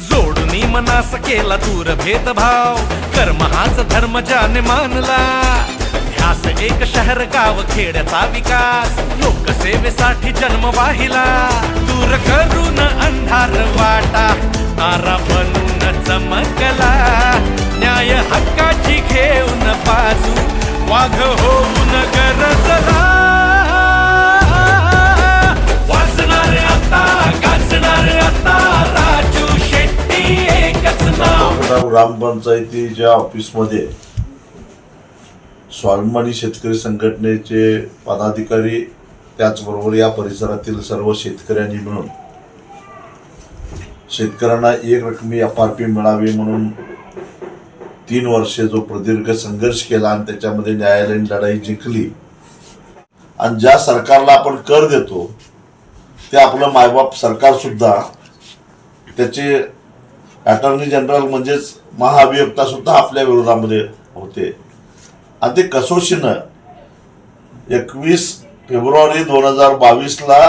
जोडून मनास केला दूर भेदभाव. कर्म हाच धर्म ज्याने मानला. ध्यास एक शहर गाव खेड्याचा विकास. लोकसेवेसाठी जन्म वाहिला. दूर करून अंधार वाटा. तारा बनून चमकला ग्रामपंचायतीच्या ऑफिसमध्ये स्वाभिमानी शेतकरी संघटनेचे पदाधिकारी त्याचबरोबर या परिसरातील सर्व शेतकऱ्यांनी मिळून शेतकऱ्यांना एक रकमी एफ आर पी मिळावी म्हणून तीन वर्षे जो प्रदीर्घ संघर्ष केला आणि त्याच्यामध्ये न्यायालयीन लढाई जिंकली. आणि ज्या सरकारला आपण कर देतो ते आपलं मायबाप सरकार सुद्धा त्याचे अटॉर्नी जनरल म्हणजेच महाअभियोक्ता सुद्धा आपल्या विरोधामध्ये होते. आणि ते कसोशीनं एकवीस फेब्रुवारी दोन हजार बावीसला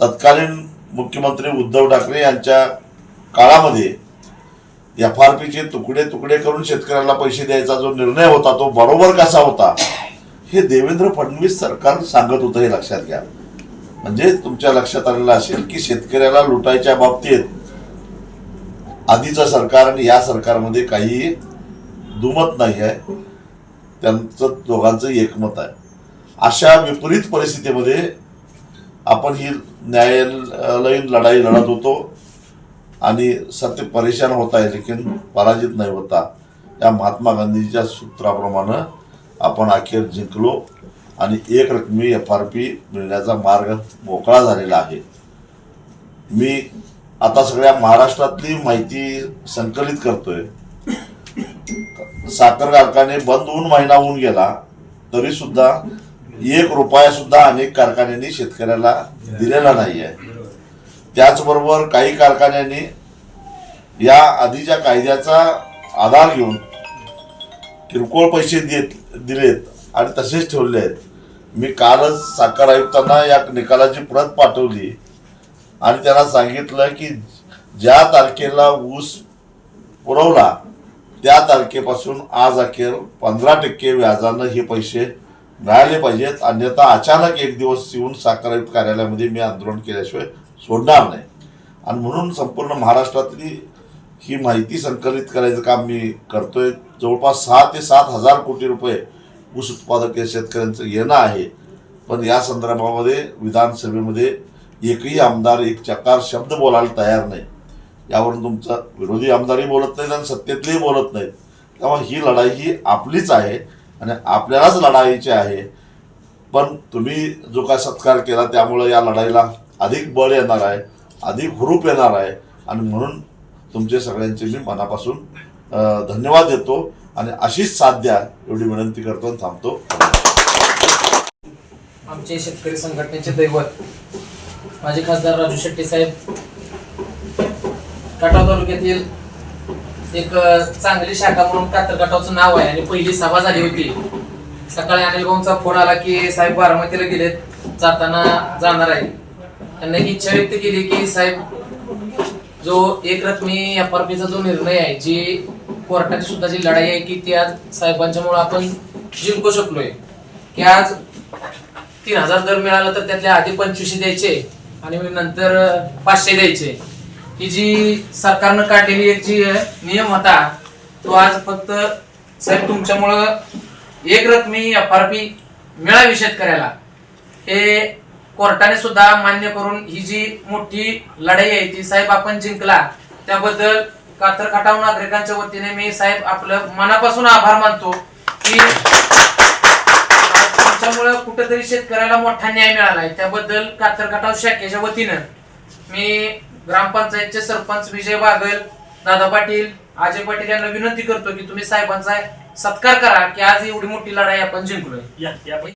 तत्कालीन मुख्यमंत्री उद्धव ठाकरे यांच्या काळामध्ये एफ आर पीचे तुकडे तुकडे करून शेतकऱ्याला पैसे द्यायचा जो निर्णय होता तो बरोबर कसा होता हे देवेंद्र फडणवीस सरकार सांगत होतं हे लक्षात घ्या. म्हणजे तुमच्या लक्षात आलेलं असेल की शेतकऱ्याला लुटायच्या बाबतीत आधीचं सरकार आणि या सरकारमध्ये काही दुमत नाही आहे. त्यांचं दोघांचं एकमत आहे. अशा विपरीत परिस्थितीमध्ये आपण ही न्यायालयीन लढाई लढत होतो आणि सत्य परेशान होत आहे लेकिन पराजित नाही होता. या महात्मा गांधीच्या सूत्राप्रमाणे आपण अखेर जिंकलो आणि एक रकमी एफ आर पी मिळण्याचा मार्ग मोकळा झालेला आहे. मी आता सगळ्या महाराष्ट्रातली माहिती संकलित करतोय. साखर कारखाने बंद होऊन महिना होऊन गेला तरी सुद्धा एक रुपया सुद्धा अनेक कारखान्यांनी शेतकऱ्याला दिलेला नाही आहे त्याचबरोबर काही कारखान्यांनी या आधीच्या कायद्याचा आधार घेऊन किरकोळ पैसे देत दिलेत आणि तसेच ठेवले आहेत. मी कालच साखर आयुक्तांना या निकालाची प्रत पाठवली. आणि त्यांना सांगितलं की ज्या तारखेला ऊस पुरवला त्या तारखेपासून आज अखेर पंधरा टक्के व्याजानं हे पैसे मिळाले पाहिजेत. अन्यथा अचानक एक दिवस येऊन साखर आयुक्त कार्यालयामध्ये मी आंदोलन केल्याशिवाय सोडणार नाही. आणि म्हणून संपूर्ण महाराष्ट्रातली ही माहिती संकलित करायचं काम मी करतोय. जवळपास सहा ते सात हजार कोटी रुपये ऊस उत्पादक शेतकऱ्यांचं येणं आहे. पण या संदर्भामध्ये विधानसभेमध्ये एकही आमदार एक चकार शब्द बोलायला तयार नाही. यावरून तुमचा विरोधी आमदारही बोलत नाहीत आणि सत्तेतलेही बोलत नाहीत. त्यामुळे ही लढाई ही आपलीच आहे आणि आपल्यालाच लढायची आहे. पण तुम्ही जो काय सत्कार केला त्यामुळे या लढाईला अधिक बळ येणार आहे अधिक हुरूप येणार आहे आणि म्हणून तुमचे सगळ्यांचे मी मनापासून धन्यवाद देतो आणि अशीच साथ द्या एवढी विनंती करतो आणि थांबतो. आमचे शेतकरी संघटनेचे दैवत माझे खासदार राजू शेट्टी साहेब. कटाव तालुक्यातील एक चांगली शाखा म्हणून कातरकटावचं नाव आहे आणि पहिली सभा झाली होती. सकाळी अनिल भाऊंचा फोन आला की साहेब बारामतीला गेलेत जाताना जाणार आहे. त्यांना एक इच्छा व्यक्त केली की साहेब जो एक रकमी एफ आर पीचा जो निर्णय आहे जी कोर्टाची सुद्धा जी लढाई आहे की ती आज साहेबांच्यामुळे आपण जिंकू शकलोय. की आज तीन हजार दर मिळाला तर त्यातले आधी पंचवीसशे द्यायचे. आणि नंतर पाचशे द्यायचे. ही जी सरकारनं काढलेली एक जी नियम होता तो आज फक्त साहेब तुमच्यामुळं एक रकमी एफ आर पी मिळावी शेतकऱ्याला. हे कोर्टाने सुद्धा मान्य करून ही जी मोठी लढाई आहे ती साहेब आपण जिंकला त्याबद्दल कातर खटाव नागरिकांच्या वतीने मी साहेब आपलं मनापासून आभार मानतो की तरी शेतकऱ्याला मोठा न्याय मिळालाय. त्याबद्दल कातरकटाव शाखेच्या वतीनं मी ग्रामपंचायतचे सरपंच विजय बागल दादा पाटील अजय पाटील यांना विनंती करतो की तुम्ही साहेबांचा सत्कार करा की आज एवढी मोठी लढाई आपण जिंकलोय.